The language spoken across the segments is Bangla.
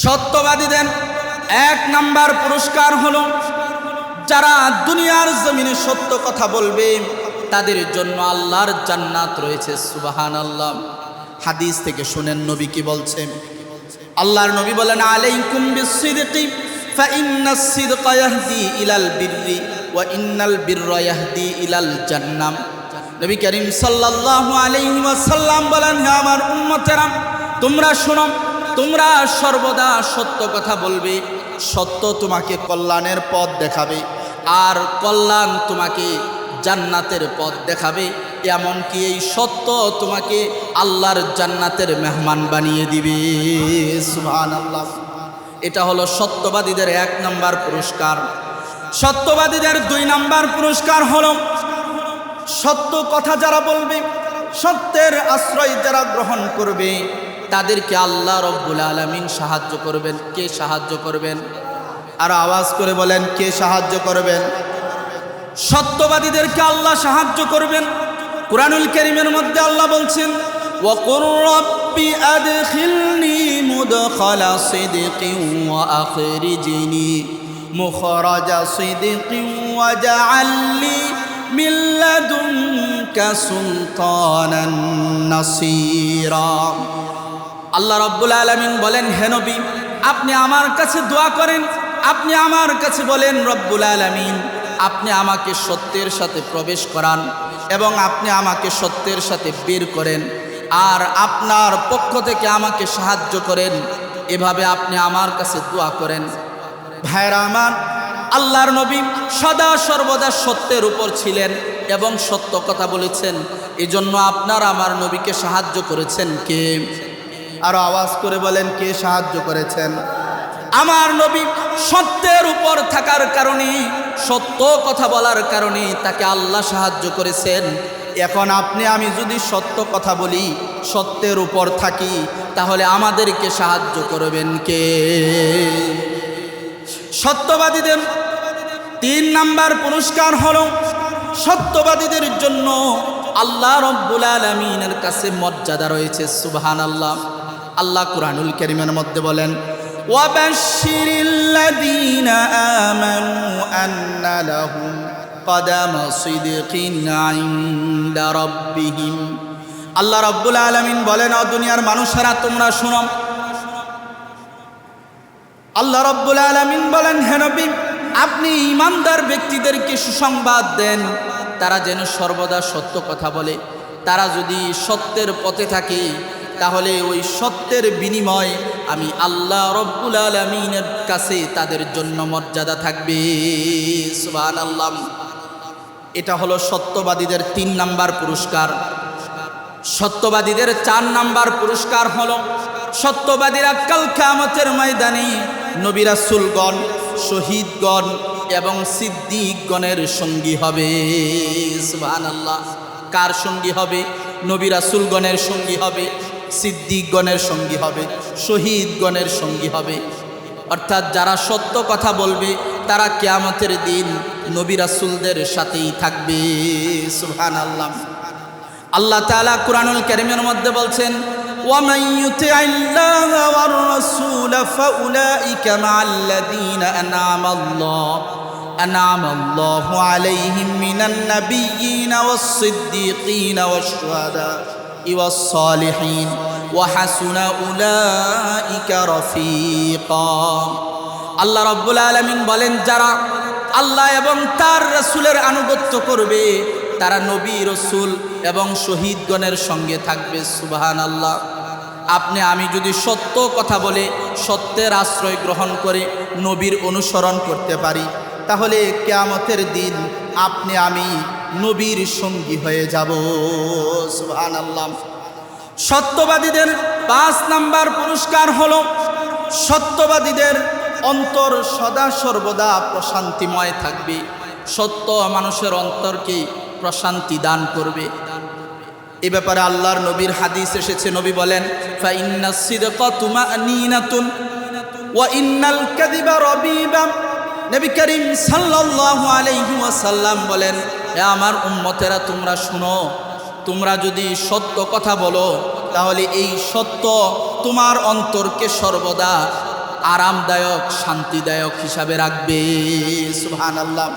সত্যবাদীদের এক নাম্বার পুরস্কার হলো, যারা দুনিয়ার জমিনে সত্য কথা বলবে, তাদের জন্য আল্লাহর জান্নাত রয়েছে সুবাহান আল্লাহ হাদিস থেকে শুনেন নবী কি বলছেন? আল্লাহর নবী বলেন, আলাইকুম বিসিদকি ইলাল ইন্নাল ইলাল জান্নাম। নবী বলেন তোমরা শোনো তোমরা সর্বদা সত্য কথা বলবে, সত্য তোমাকে কল্যাণের পথ দেখাবে, আর কল্যাণ তোমাকে জান্নাতের পথ দেখাবে। এমনকি এই সত্য তোমাকে আল্লাহর জান্নাতের মেহমান বানিয়ে দিবে। সুবহান আল্লাহ এটা হলো সত্যবাদীদের এক নম্বর পুরস্কার। সত্যবাদীদের দুই নম্বর পুরস্কার হলো সত্য কথা যারা বলবে, সত্যের আশ্রয় যারা গ্রহণ করবে তাদেরকে আল্লাহ রব্বুল আলমিন সাহায্য করবেন। কে সাহায্য করবেন? আর আওয়াজ করে বলেন, কে সাহায্য করবেন? সত্যবাদীদেরকে আল্লাহ সাহায্য করবেন। কোরআনুল করিমের মধ্যে আল্লাহ বলছেন মিল্লাদুনকা আল্লাহ রব্বুল আলমিন বলেন, হে নবী, আপনি আমার কাছে দোয়া করেন, আপনি আমার কাছে বলেন, রব্বুল আলমিন, আপনি আমাকে সত্যের সাথে প্রবেশ করান এবং আপনি আমাকে সত্যের সাথে বের করেন। আর আপনার পক্ষ থেকে আমাকে সাহায্য করেন। এভাবে আপনি আমার কাছে দোয়া করেন। ভাইরা আমার, আল্লাহর নবী সদা সর্বদা সত্যের উপর ছিলেন এবং সত্য কথা বলেছেন। এজন্য আপনার আমার নবীকে সাহায্য করেছেন কে? আরও আওয়াজ করে বলেন কে সাহায্য করেছেন? আমার নবী সত্যের উপর থাকার কারণে সত্য কথা বলার কারণে তাকে আল্লাহ সাহায্য করেছেন। এখন আপনি আমি যদি সত্য কথা বলি সত্যের উপর থাকি তাহলে আমাদেরকে সাহায্য করবেন কে? সত্যবাদীদের তিন নাম্বার পুরস্কার হলো সত্যবাদীদের জন্য আল্লাহ রব্বুল আলমিনের কাছে মর্যাদা রয়েছে সুবহান আল্লাহ আল্লাহ কুরআনুল করিমের মধ্যে বলেন وبشر الذين آمنوا أن لهم قدم صدق عند ربهم আল্লাহ রব্বুল আলমিন বলেন ও দুনিয়ার মানুষেরা তোমরা শুনো আল্লাহ রব্বুল আলমিন বলেন হেনবি আপনি ইমানদার ব্যক্তিদেরকে সুসংবাদ দেন তারা যেন সর্বদা সত্য কথা বলে তারা যদি সত্যের পথে থাকে তাহলে ওই সত্যের বিনিময় আমি আল্লাহ রব্বুল আলমিনের কাছে তাদের জন্য মর্যাদা থাকবে। সুবান আল্লাহ এটা হলো সত্যবাদীদের তিন নাম্বার পুরস্কার। সত্যবাদীদের চার নাম্বার পুরস্কার হলো সত্যবাদীরা কাল কামতের ময়দানে নবীরা সুলগণ শহীদগণ এবং সিদ্দিকগণের সঙ্গী হবে। সুবহান আল্লাহ কার সঙ্গী হবে? নবীরা সুলগণের সঙ্গী হবে। সিদ্দিকগণের সঙ্গী হবে শহীদগণের সঙ্গী হবে অর্থাৎ যারা সত্য কথা বলবে তারা কেয়ামতের দিন নবী রাসুলদের সাথেই থাকবে সুবহান আল্লাহ আল্লাহ তাআলা কুরআনুল কারীমের মধ্যে বলছেন ومن يطع الله والرسول فأولئك مع الذين أنعم الله أنعم الله عليهم من النبيين والصديقين والشهداء والصالحين وحسن أولئك رفيقا আল্লাহ রব্বুল আলমিন বলেন যারা আল্লাহ এবং তার রসুলের আনুগত্য করবে তারা নবী রসুল এবং শহীদগণের সঙ্গে থাকবে সুবাহান আল্লাহ আপনি আমি যদি সত্য কথা বলে সত্যের আশ্রয় গ্রহণ করে নবীর অনুসরণ করতে পারি তাহলে কেয়ামতের দিন আপনি আমি নবীর সঙ্গী হয়ে যাব। সুবাহান আল্লাহ সত্যবাদীদের পাঁচ নাম্বার পুরস্কার হলো সত্যবাদীদের অন্তর সদা সর্বদা প্রশান্তিময় থাকবে। সত্য মানুষের অন্তরকে প্রশান্তি দান করবে। এ ব্যাপারে আল্লাহর নবীর হাদিস এসেছে, নবী বলেন নবী করিম সাল্লাল্লাহু আলাইহি ওয়াসাল্লাম বলেন হে আমার উম্মতেরা, তোমরা শুনো। তোমরা যদি সত্য কথা বলো, তাহলে এই সত্য তোমার অন্তরকে সর্বদা আরামদায়ক, শান্তিদায়ক হিসাবে রাখবে। সুহান আল্লাহ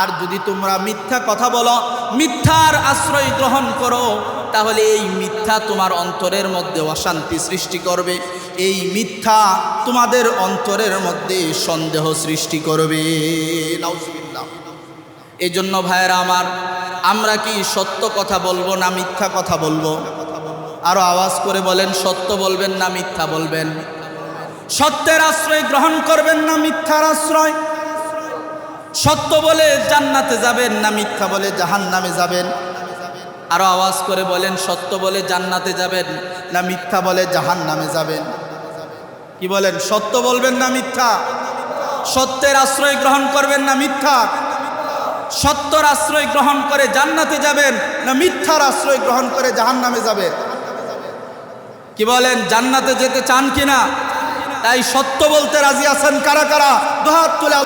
আর যদি তোমরা মিথ্যা কথা বলো, মিথ্যার আশ্রয় গ্রহণ করো, তাহলে এই মিথ্যা তোমার অন্তরের মধ্যে অশান্তি সৃষ্টি করবে। এই মিথ্যা তোমাদের অন্তরের মধ্যে সন্দেহ সৃষ্টি করবে। নাউজুবিল্লাহ এই জন্য ভাইয়েরা আমার, আমরা কি সত্য কথা বলব না মিথ্যা কথা বলব? আরও আওয়াজ করে বলেন, সত্য বলবেন না মিথ্যা বলবেন? সত্যের আশ্রয় গ্রহণ করবেন না মিথ্যার আশ্রয়? সত্য বলে জান্নাতে যাবেন না মিথ্যা বলে জাহান নামে যাবেন? আরও আওয়াজ করে বলেন, সত্য বলে জান্নাতে যাবেন না মিথ্যা বলে জাহান নামে যাবেন? কি বলেন, সত্য বলবেন না মিথ্যা? সত্যের আশ্রয় গ্রহণ করবেন না মিথ্যা? সত্যর আশ্রয় গ্রহণ করে জান্নাতে যাবেন না মিথ্যার আশ্রয় গ্রহণ করে জাহান নামে যাবেন? কি বলেন, জান্নাতে যেতে চান কিনা? তাই সত্য বলতে রাজি আছেন কারা কারা? দুহাত তুলে